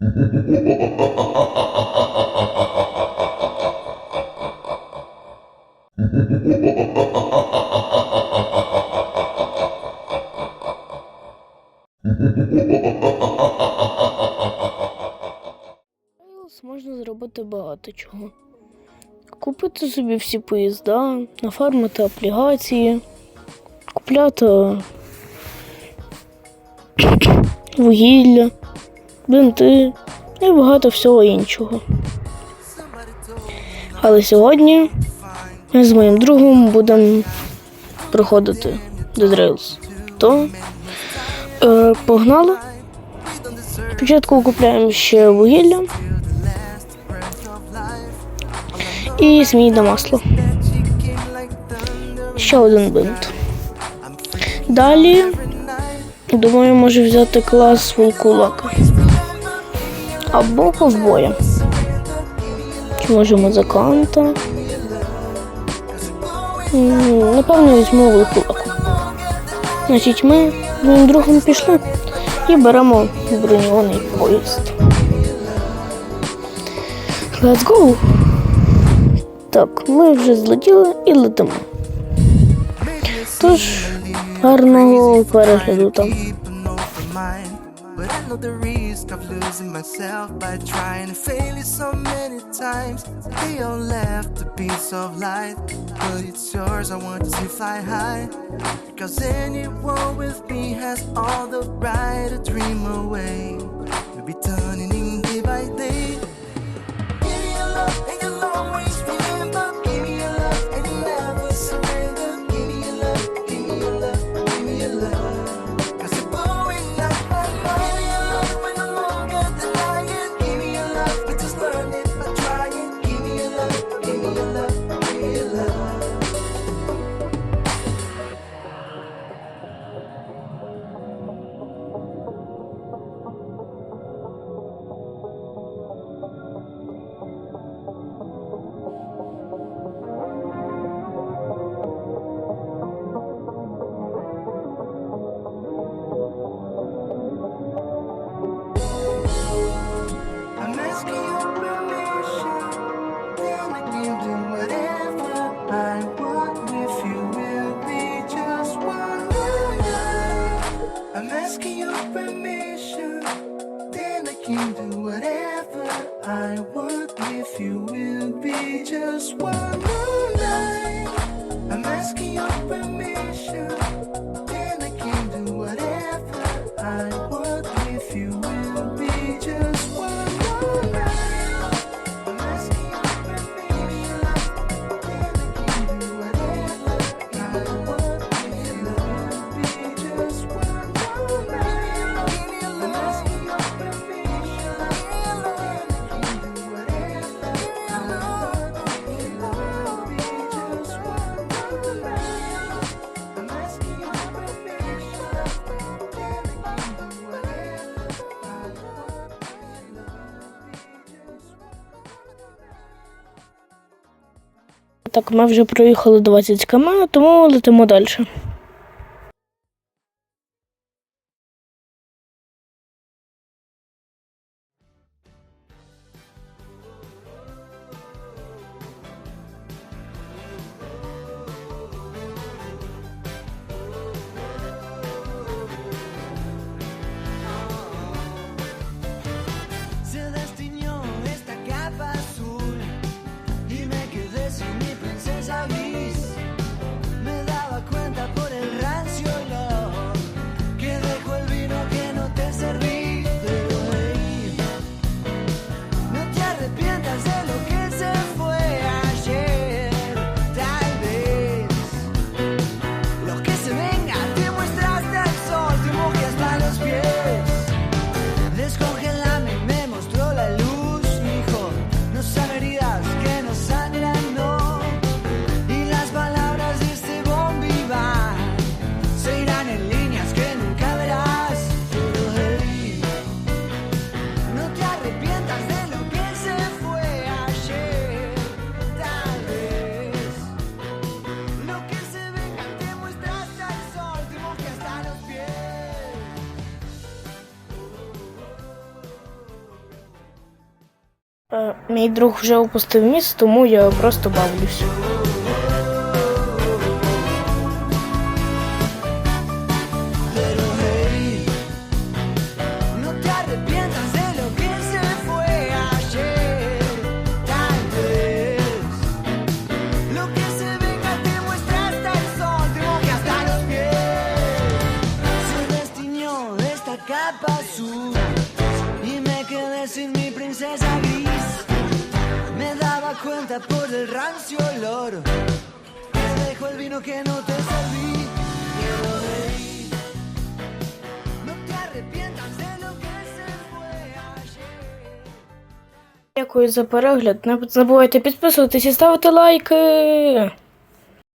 Можна зробити багато чого. Купити собі всі поїзда, нафармити аплікації, купляти вугілля, бинти і багато всього іншого. Але сьогодні ми з моїм другом будемо проходити Dead Rails. То е, погнали. Спочатку купляємо ще вугілля і змійне масло. Ще один бинт. Далі, думаю, можу взяти клас вулкулака. Або ковбоя. Чи може музиканта. Напевно, візьму вулкулаку. Значить, ми з другом пішли і беремо броньований поїзд. Let's go! Так, ми вже злетіли і летимо. Тож, гарного перегляду там. But I know the risk of losing myself by trying to fail it so many times. They all left a piece of light, but it's yours. I want to see fly high. Because anyone with me has all the right to dream away. We'll be turning whatever I want with you. Will be just one more night. I'm asking your permission, then I can do whatever I Так, ми вже проїхали 20 км, тому летимо далі. Мій друг вже опустив міс, тому я просто бавлюсь. capa azul y me quedé sin mi princesa. Gris. Cuenta por el rancio olor Te dejo el vino que no te serví. Quiero hey, no te arrepientas de lo que se fue ayer. Дякую за перегляд. Не забувайте підписуватись і ставити лайки.